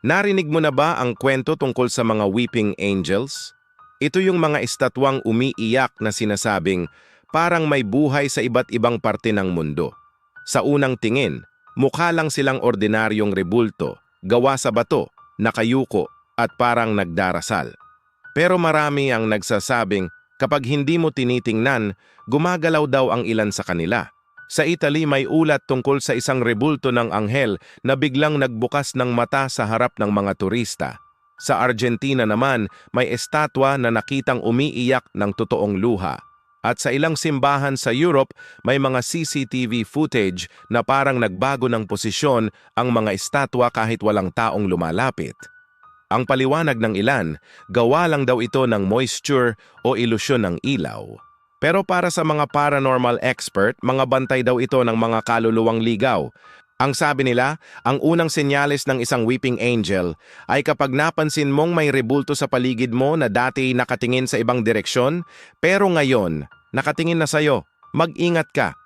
Narinig mo na ba ang kwento tungkol sa mga weeping angels? Ito yung mga estatwang umiiyak na sinasabing parang may buhay sa iba't ibang parte ng mundo. Sa unang tingin, mukha lang silang ordinaryong rebulto, gawa sa bato, nakayuko, at parang nagdarasal. Pero marami ang nagsasabing kapag hindi mo tinitingnan, gumagalaw daw ang ilan sa kanila. Sa Italy may ulat tungkol sa isang rebulto ng anghel na biglang nagbukas ng mata sa harap ng mga turista. Sa Argentina naman, may estatwa na nakitang umiiyak ng totoong luha. At sa ilang simbahan sa Europe, may mga CCTV footage na parang nagbago ng posisyon ang mga estatwa kahit walang taong lumalapit. Ang paliwanag ng ilan, gawa lang daw ito ng moisture o ilusyon ng ilaw. Pero para sa mga paranormal expert, mga bantay daw ito ng mga kaluluwang ligaw. Ang sabi nila, ang unang senyales ng isang weeping angel ay kapag napansin mong may rebulto sa paligid mo na dati nakatingin sa ibang direksyon, pero ngayon, nakatingin na sa'yo. Mag-ingat ka,